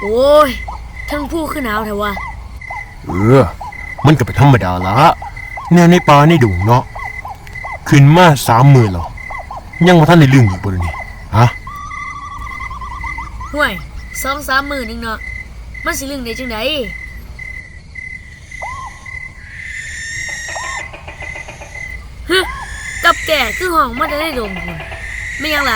โอ้ย ทั้งผู้ขึ้นหนาวเถอะวะ เออ มันก็เป็นธรรมดาละแนวในป่าในดงเนาะขึ้นมาสามมือแล้วยังมาท่านในเรื่องอีกบ่เดี๋ยวนี่ฮะ ห่วยสองสามหมื่นนึงเนาะมันสิลึงได้จังไดฮึกับแก่คือห้องมันจะได้ดงคุณไม่ยังไร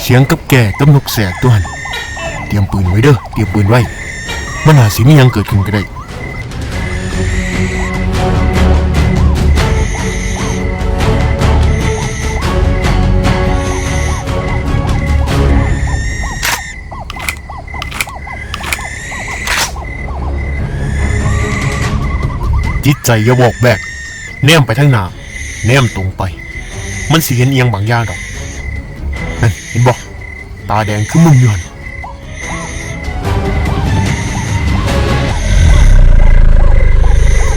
เสียงกับแก่กับนกแสกตัวหันเตรียมปืนไว้เด้อ เตรียมปืนไว้ มันอาจสิมีหยังเกิดขึ้นก็ได้ จิตใจอย่าบอกแบกแนมไปทางหน้าแนมตรงไป มันสิเห็นเอียงบางอย่างดอก ห็นบอกตาแดงคือมึงอยู่หัน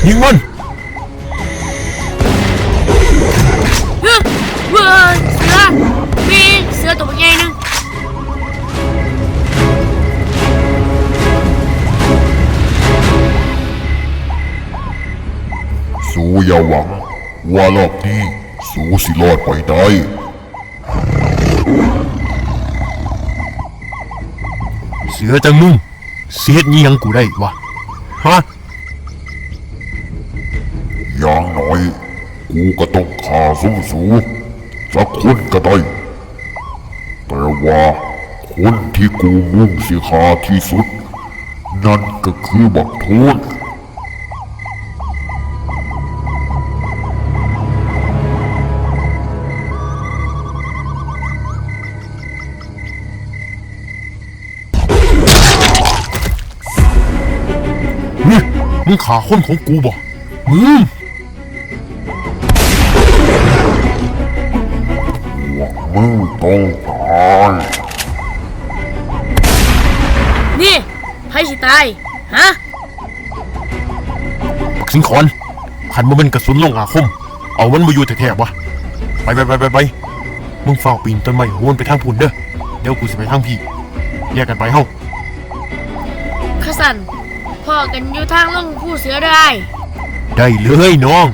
ยิงมันฮึเว้ยเสือมีเสือตัวใหญ่หนึงสู้อย่าหวังว่ารอบนี้สู้สิรอดไปได้ สือจังมึงเสียดยี่ยังกูได้วะฮะอย่างน้อย กูก็ต้องข่าสู้สูสักคนก็ได้ แต่ว่าคนที่กูมุ่งสิขาที่สุด นั่นก็คือบักโทน มึงขาคนของกูบ่มึงว่ามึงต้องตายนี่ไผสิตาย ฮะ ปักสิงขอนขันมาเป็นกระสุนลงอาคม เอามันมาอยู่แถบๆวะไปไปไปไปไปมึงเฝ้าปีนต้นไม้โหนไปทางพุ่นเด้อ เดี๋ยวกูสิไปทางพี่ แยกกันไปเฮ้าขสัน พ่อกันอยู่ทางล่องผู้เสือได้ได้เลยน้อง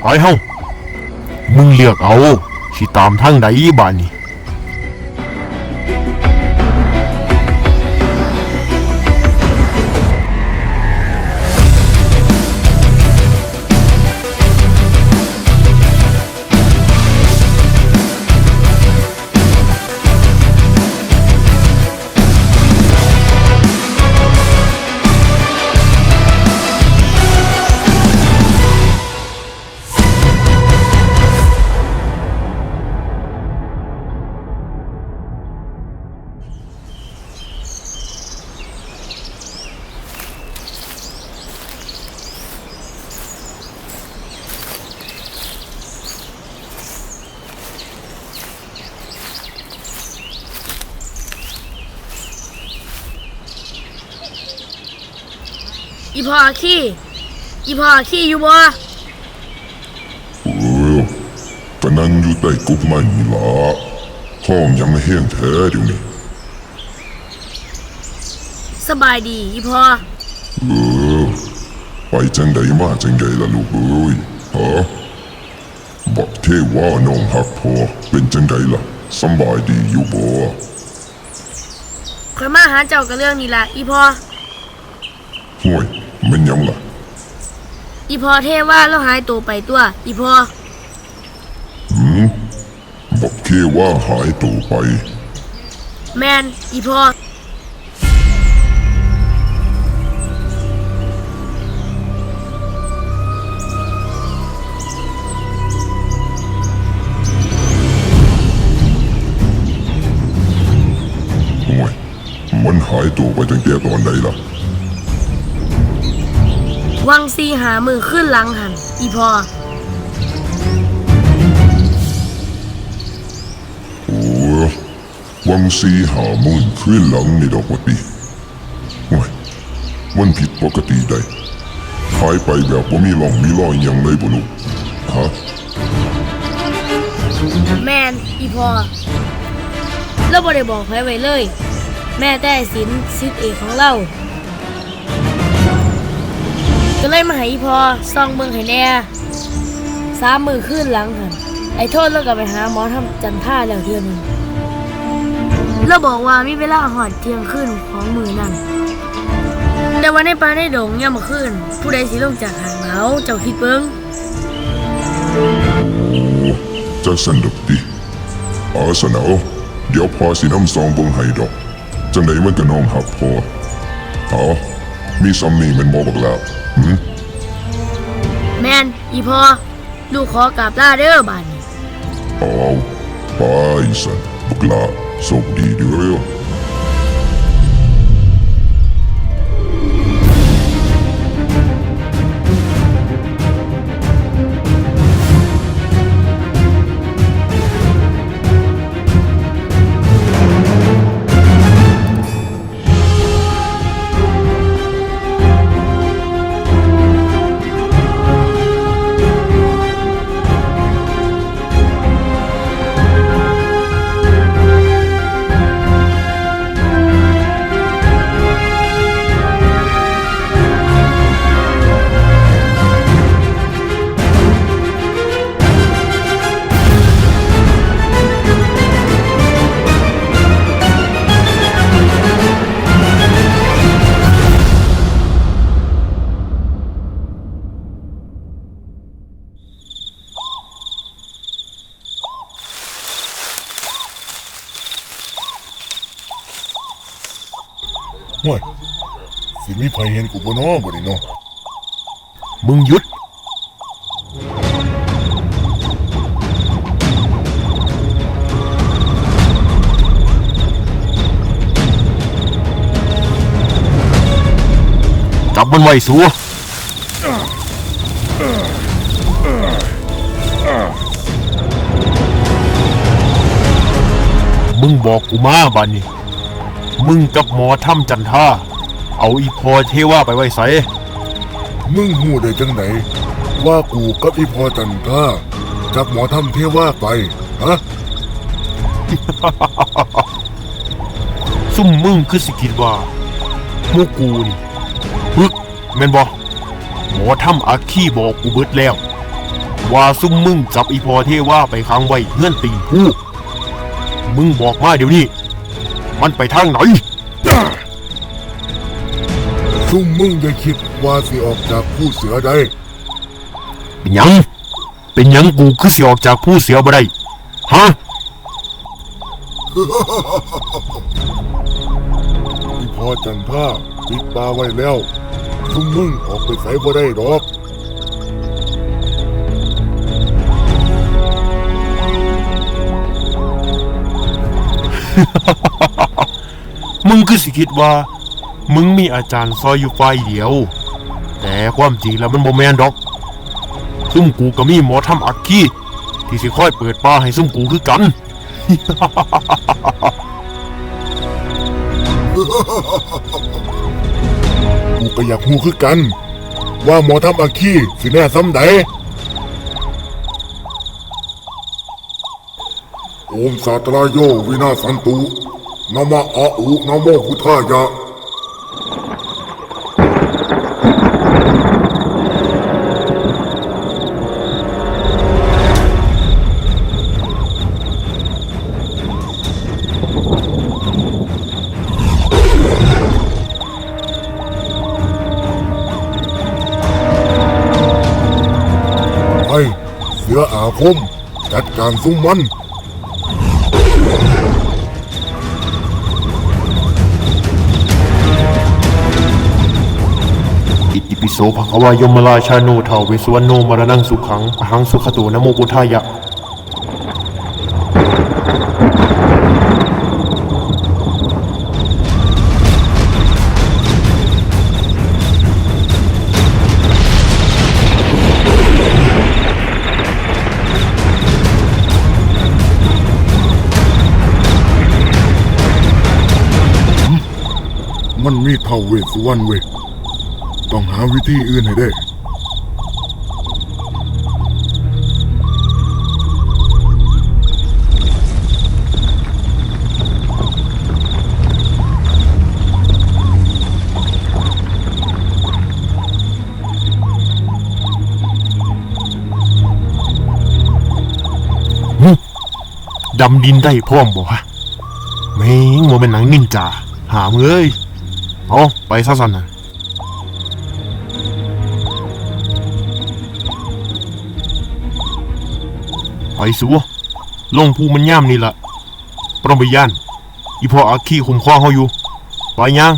ไปเฮ้ามึงเลือกเอา สิตามทางใดบ้านนี่ อีพ่อขี้อีพ่อขี้อยู่บ่เออก็นั่งอยู่ใต้กุบไม้นี่ละห้องยังแห้งแท้เดี๋ยวนี้สบายดีอีพ่อเออไปจังใดมาจังใดล่ะลูกเอ้ยฮะบอกเทว่าน้องหักพอเป็นจังใดล่ะสำบายดีอยู่บ่ข่อยมาหาเจ้ากับเรื่องนี้ล่ะอีพ่อห่วยแมันยังล่ะ อีพ่อเทว่าแล้วหายตัวไปตัว อีพ่อบอกเคว่าหายตัวไป แมนอีพ่อห่วยมันหายตัวไปตั้งแต่ตอนไหนล่ะ วังซีหามือขึ้นหลังหัน อีพ่อโอ้วังสีหาหมื่นขึ้นหลังนี่ดอกวะติห่วยมันผิดปกติได้หายไปแบบว่ามีร่องมีรอยหยังเลยบ่ลูกฮะแมนอีพอเราบ่ได้บอกไผไว้เลย แม่แต่สินสิทธิเอกของเรา ก็เลยมาให้อีพอซ่องเบิ่งให้แน่สามมือขึ้นหลังหันไอ้โทษแล้วก็ไปหาหมอทำจันท่าแล้วเทื่อนึงเราบอกว่ามีเวลาหอดเที่ยงคืนของมือนั่นแต่ว่าในป่าในดงย่ำมาขึ้น ผู้ใดสิลงจากหางเขาเจ้าคิดเบิ่งจะสนุกดีเอาสนเอาเดี๋ยวพอสิน้ำซองเบิ่งให้ดอกจังไดมันก็น้องหักพอเอา มีซัมนี่แมันบ่บักแล้วหืมแมนอีพอลูกขอกราบลาเด้อบานนี้ เอาไปสันบักลาโชคดีเด้อ สิมีไผเห็นกูบ่น้อบ่ได้เนาะมึงหยุด จับมันไว้สัวมึงบอกกูมาบานนี้ มึงกับหมอถ้ำจันท่า เอาอีพอเทว่าไปไว้ใสมึงฮู้ได้จังไหน ว่ากูกับอีพอจันทาจับหมอทำเทว่าไป ฮะ ซุ่มมึงคือสิคิดว่าหมูกูนี่ปึ๊กแม่นบ่หมอทำอาคีบอกกูเบิดแล้ว ว่าซุ่มมึงจับอีพอเทว่าไปค้างไว้เงื่อนตีนกูมึงบอกมาเดี๋ยวนี้ มันไปทางไหน ซุ่มมึงอย่าคิดว่าสิออกจากผู้เสือได้ เป็นหยัง เป็นหยังกูคือสิออกจากผู้เสียบ่ได้ ฮะอีพอจันทาปิดตาไว้แล้วซุ่มมึงออกไปไสบ่ได้ดอก มึงคือสิคิดว่า มึงมีอาจารย์ซอยอยู่ฝ่ายเดียว แต่ความจริงแล้วมันบ่แมนดอก ซุ่มกูก็มีหมอทำอักขี้ที่สิค่อยเปิดป้าให้ซุ่มกูคือกัน กูก็อยากฮู้คือกัน ว่าหมอทำอาคีสิแน่ซ้ำใดโอมสาตรายโยวินาสันตุนะมะอะอุนะโมพุทธายะ คม จัดการซุ้มมันอิติปิโสภควายมราชาโนเทาเวสวรรณโนมรณังสุขังอหังสุขโตนโมพุทธายะ มันมีเท่าเวสุวรรณเว้ต้องหาวิธีอื่นให้ได้ดำดินได้พร้อมบ่ฮะแม่งโมเป็นหนังนินจาหามเอ้ย เอาไปซะสันนะไปสัวลงภูมันย่ามนี่ละประมย่านอีพออาคีคุมข้องเขาอยู่ ไปยัง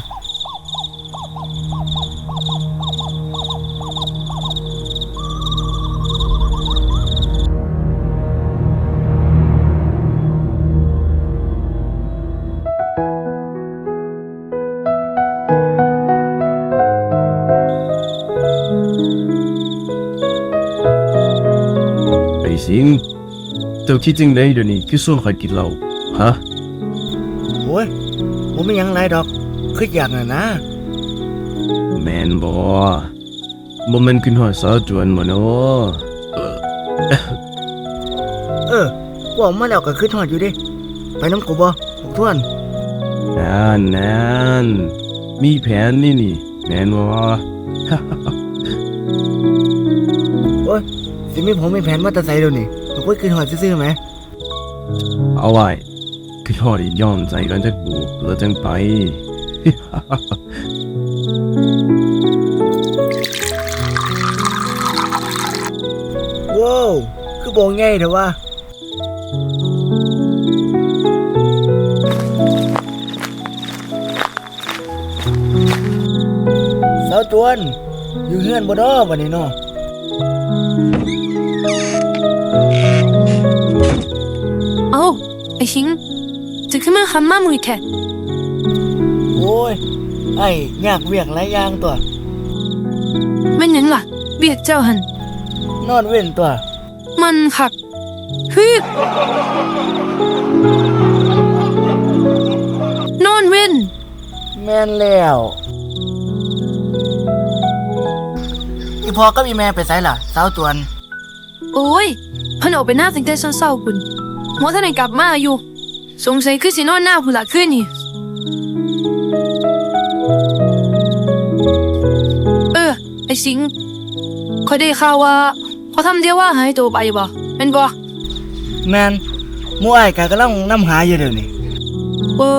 เจ้าคิดจังไดเดี๋ยวนี้คือส่วนข่อยกินเหล้าฮะโอ้ยผมไม่ยังไรดอกคืออยากน่ะนะแม่นบ่บ่แม่นขึ้นฮอดสาวจวนบ่เนาะเออกูออกมาแล้วก็คือทอดอยู่เดิไปน้ำกูบ่พวกทวนนั่นนั่นมีแผนนี่นี่แม่นบ่โอ้ยสิมีผมมีแผนมาแตะไซเดี๋ยวนี้ กูคุยคือทอดซื่อๆไหมเอาไว้ขึ้นฮอดอียอมใจกันจักบูแล้วจังไป ว้าวคือโบง่ายเถอะว่าสาวจวนอยู่เฮือนบ่ดอวันนี้เนาะ มาคำมามือแค่โอ้ย ไอ้ยากเวียกหลายอย่างตัวแม่นหยังล่ะเบียกเจ้าหัน นอนเว้นตัว มันคักฮึบนอนเว้น แม่นแล้วอีพอกับอีแม่ไปไสล่ะสาวจวน โอ้ยเพิ่นออกไปหน้าตั้งแต่เช้าๆพุ่นหัวท่านได้กลับมาอยู่ สงสัยคือสินอนหน้าพุ่นละคืนนี่ เออ ไอ้สิงคอยได้ข่าวว่าเขาทำเดียวว่าหายตัวไปบ่แม่นบ่แม่นหมู่อ้ายก็กำลังนำหาอยู่เดี๋ยวนี้โอ้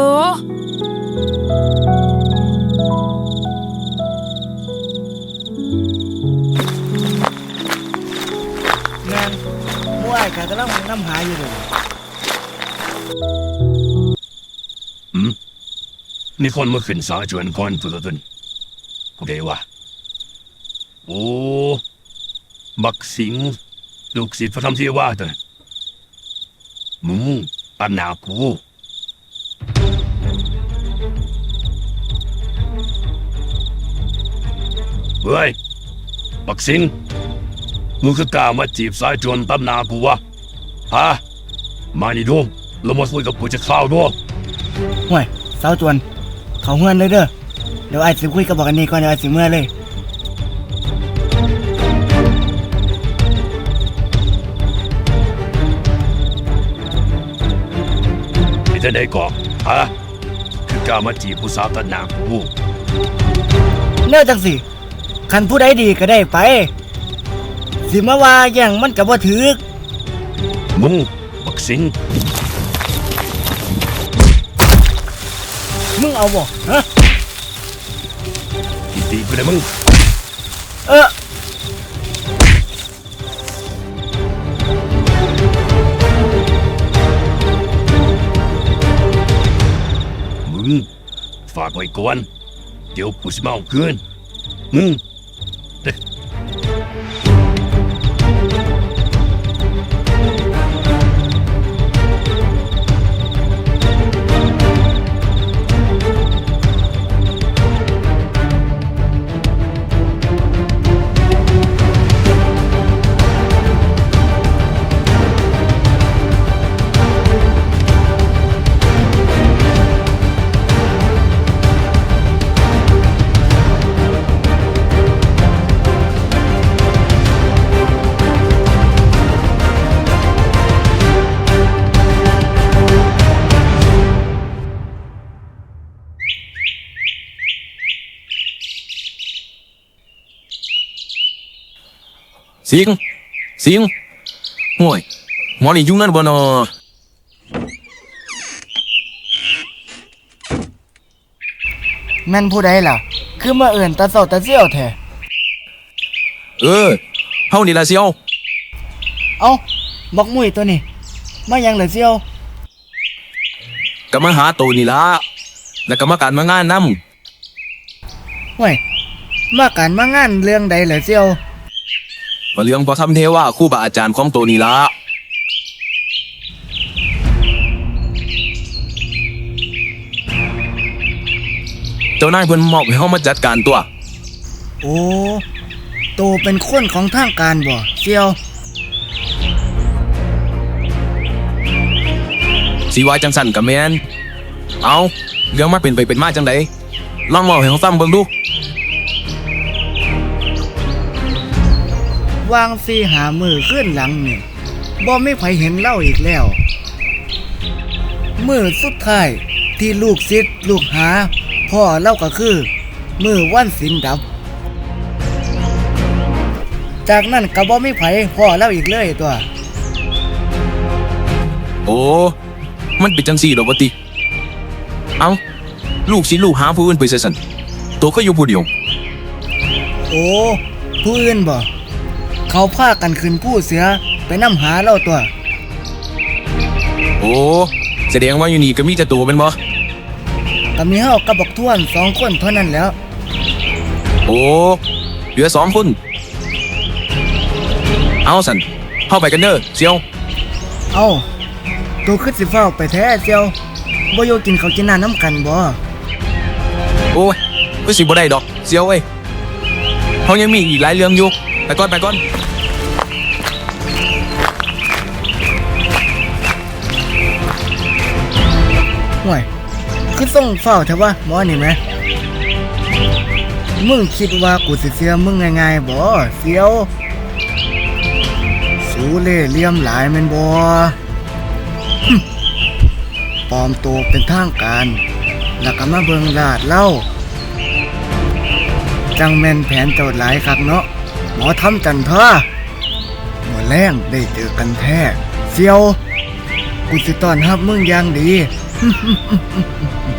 แม่นหมู่อ้ายก็กำลังนำหาอยู่เดี๋ยวนี้ มีคนมาขึ้นสาจวนก่อนตัวตนผู้ใดวะโอ้บักสิงลูกศิษย์พระธรรมเทวาเตอมึงปัญหากูเฮ้ย บักสิงมึงคือกล้ามาจีบสายจวนตำหนากูวะฮะมานี่ดู เรามาคุยกับกูจะข้าวด้วยห่วยสาวจวน เขาเฮือนเลยเด้อ เดี๋ยวอ้ายสิคุยกับบอกอันนี้ก่อนเดี๋ยวอ้ายสิเมื่อเลยไอ้ท่านใดก่อนฮะคือกล้ามาจีบผู้สาวตันหนากูแนวจังสิคันผู้ใดดีก็ได้ไป สิมาว่าแย่งมันก็บ่ถือมึงบักสิง มึงเอาบ่ฮะตีตีกูได้มึง เออมึงฝากไว้ก่อนเดี๋ยวกูสิมาเอาคืนมึง สิงสิงห่วยมอนี่ยุ่งนั่นบ่นอแม่นผู้ใดล่ะ คือมาเอิ่นตาเศร้าตาเสี้ยวแท้เออเฮานี่ล่ะเสียวเอ้าบอกมุ่ยตัวนี้มาหยังเหรเสี้ยวก็มาหาตัวนี่ล่ะแล้วก็มาการมางานนำ ห่วยมาการมางานเรื่องใดเหรเสี้ยว ว่าเรื่องพอทำเทว่าครูบาอาจารย์ของโตนี่ล่ะเจ้านายเพิ่นมอบให้เฮามาจัดการตัว โอ้โตเป็นคนของทางการบ่เสี้ยว สิว่าจังสั่นกับแม่นเอาเรื่องมาเป็นไปเป็นมาจังไดลองเล่าให้เขาฟังเบิ่งดู วางซีหามือขึ้นหลังนี่บ่ไม่ไผเห็นเล่าอีกแล้วมือสุดท้ายที่ลูกศิษย์ลูกหา พ่อเล่าก็คือ มือวันสินดับ จากนั้นก็บ่ไม่ไผพ่อเล่าอีกเลยตัว โอ้ มันเป็นจังสี่ดอกบ่ติ เอาลูกสิลูกหาผู้อื่นไปซะสั่นตัวก็อยู่ผู้เดียว โอ้ ผู้อื่นบ่ เขาพากันขึ้นผู้เสือไปนำหาเล่าตัว โอ้แสดงว่าอยู่นี่ก็มีแต่ตัวเป็นบ่ก็มีเฮากับบักท้วนสองคนเท่านั้นแหล้ว โอ้เหลือสองคนเอาสั่นเข้าไปกันเด้อเซียว เอ้าตัวขึ้นสิเฝ้าไปแท้เซียวบ่อยู่กินข้าวกินน้ำน้ำกันบ่โอ้ยก็สิบ่ได้ดอกเซียวเว้ยเขายังมีอีกหลายเรื่องอยู่ไปก่อนไปก่อน ห่วยคือส่งเฝ้าเถอะวะหมอนี่แหมมึงคิดว่ากูสิเสียมึงง่ายๆบ่เสียว สูเล่เหลี่ยมหลายแม่นบ่ปลอมตัวเป็นทางการ แล้วก็มาเบิงลาดเล่า จังแม่นแผนโจดหลายคักเนาะหมอทำจันทราหมอแรงได้เจอกันแท้เสียว กูสิต้อนรับมึงอย่างดี 哼哼哼哼哼哼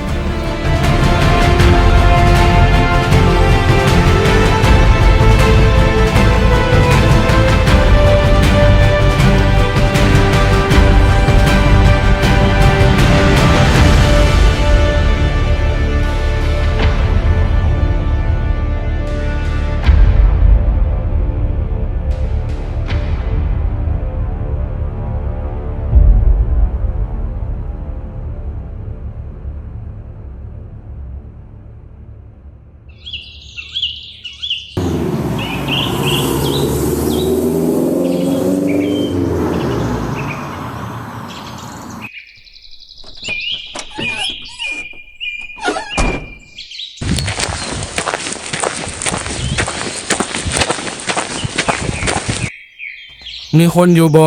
มีคนอยู่บ่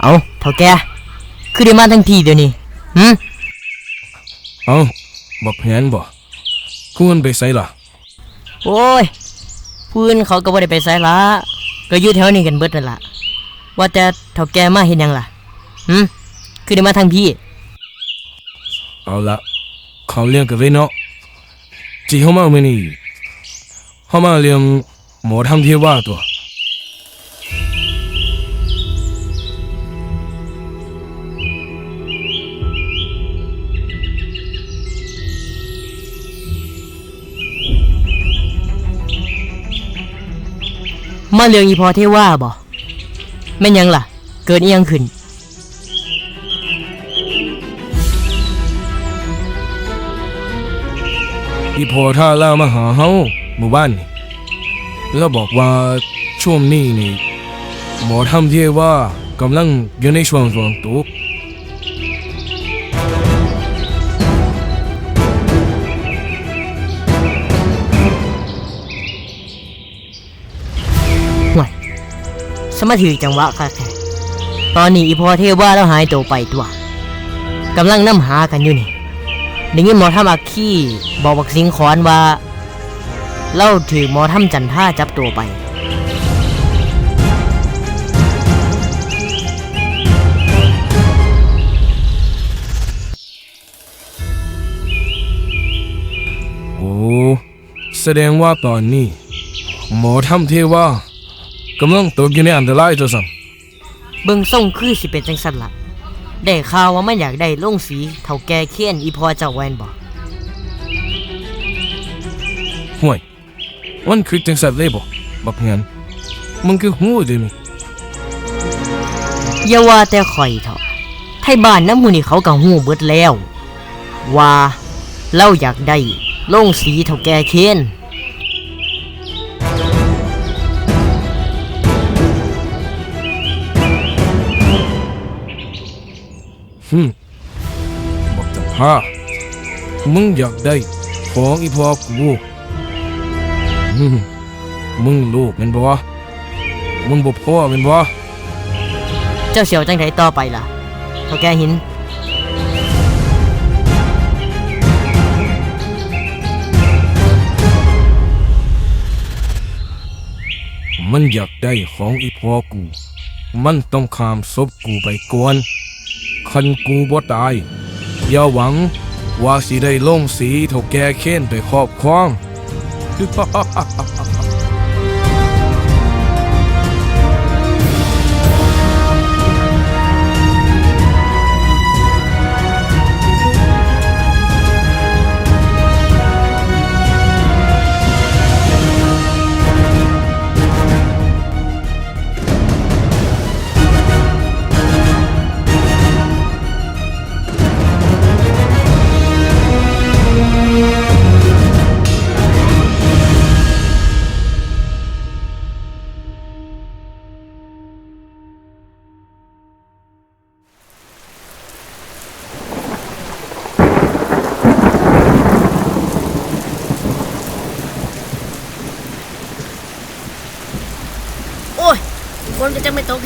เอาเท่าแกคือได้มาทั้งทีเดี๋ยวนี้หืมเอาบอกแผนบ่กูมันไปไสล่ะ โอ้ยพื้นเขาก็บ่ได้ไปไสละก็อยู่แถวนี้กันเบิดนั่นล่ะ ว่าแต่เท่าแกมาเห็นหยังล่ะหืมคือได้มาทั้งพี่ เอาละเขาเลี้ยงกันไว้เนาะจีเขามามื้อนี้เขามาเลี้ยงหมอทำเทว่าตัว มาเรื่องอีพอเทว่าบ่แม่นยังล่ะ เกิดอียังขึ้น อีพอท่าล่ามาหาเฮาหมู่บ้านนี่แล้วบอกว่าช่วงนี้นี่หมอทำเทว่ากำลังอยู่ในช่วงสวงตก สมาถือจังหวะค่ะตอนนี้อีพอเทว่าแล้วหายตัวไปตัวกำลังนำหากันอยู่นี่ได้ยินหมอทำอาคีบอกบักสิงขอนว่าเล่าถือหมอทำจันท่าจับตัวไปโอ้แสดงว่าตอนนี้ หมอทำเทว่า กำลังตกอยู่ในอันตรายตัวสัมเบิ่งส่งคือสิเป็นจังสันละได้ข่าวว่ามันอยากได้ลงสีเท่าแก่เคียนอีพอเจ้าแวนบ่ห่วยมันคือจังสัตว์เลยบ่บักเงินมันคือหูเดมิอย่าว่าแต่ข่อยเถอะไทยบ้านน้ำหมูนี่เขาก็ฮู้เบิดแล้ว ว่าเราอยากได้ลงสีเท่าแก่เคียน ฮึมบักจังพามึงอยากได้ของอีพ่อกูฮึมมึงลูกแม่นบ่วะมึงบ่พ่อแม่นบ่เจ้าเสียวจังไดต่อไปล่ะเท่าแก่หินมันอยากได้ของอีพ่อกู มันต้องข้ามศพกูไปก่อน คันกูบ่ตาย อย่าหวังว่าสิได้ลงสีเท่าแก่เค้นไปครอบครอง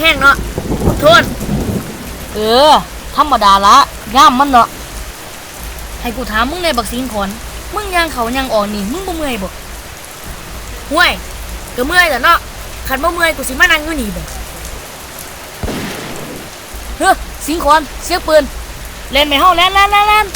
ห้งเนาะโทษเออ ธรรมดาละย่ามมันเนาะให้กูถามมึงในบักซีนขอนมึงยังเขายังอ่อนนี่มึงบ่เมื่อยบ่ห่วยก็เมื่อยแต่เนาะคันบ่เมื่อยกูสิมานั่งอยู่นี่บ่เฮ้อสิงขอนเสียงปืนเล่นไม่เฮาแล่นแล่นแล่น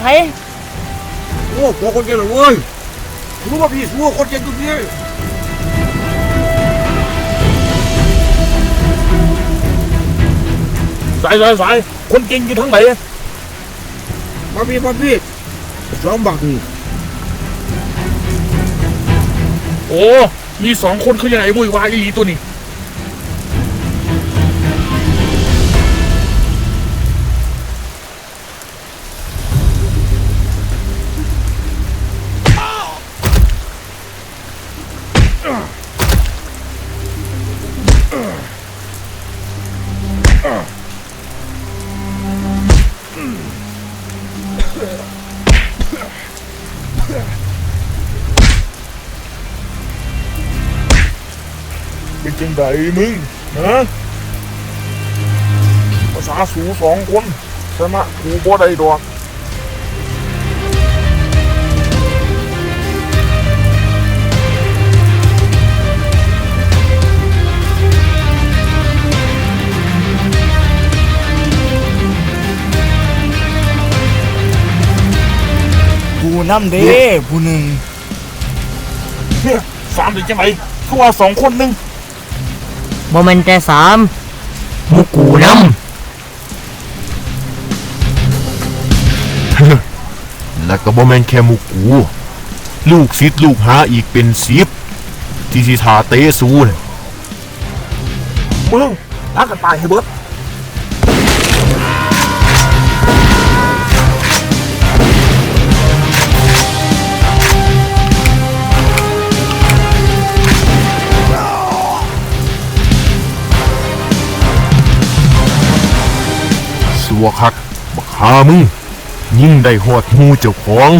ไผโอ้พอคนเก่งเลยเว้ยรู้ว่าพี่สู้คนเก่งตรงนี้สายสายสายคนเก่งอยู่ทั้งไหนมาพี่มาพี่สองบักนี่โอ้มีสองคนคือยังไงบุยวายอีตัวนี้ เป็นจังไดมึงฮะภาษาสูสองคนชนะกูบ่ได้ดอกผู้นำเด้ผู้หนึ่งเนี่ยสามเป็นจังไดคือว่าสองคนหนึง บ่แม่นแต่สามหมุกูนแล้วก็บ่แม่นแค่หมูกู ลูกศิษย์ลูกหาอีกเป็นสิบที่สิทาเตะสูน่ะมึงรักกันตายให้เบิด วคักบักหามึง ยิ่งได้หอดมูเจ้าของ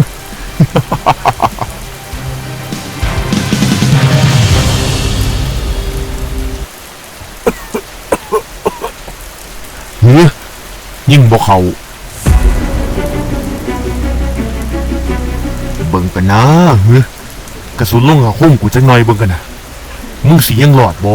เฮ้ยิ่งบ่เขาเบิ่งกันนะหือกระสุนลงหาคุ้มกูจักหน่อยเบิ่งกันนะมึงสียังหลอดบ่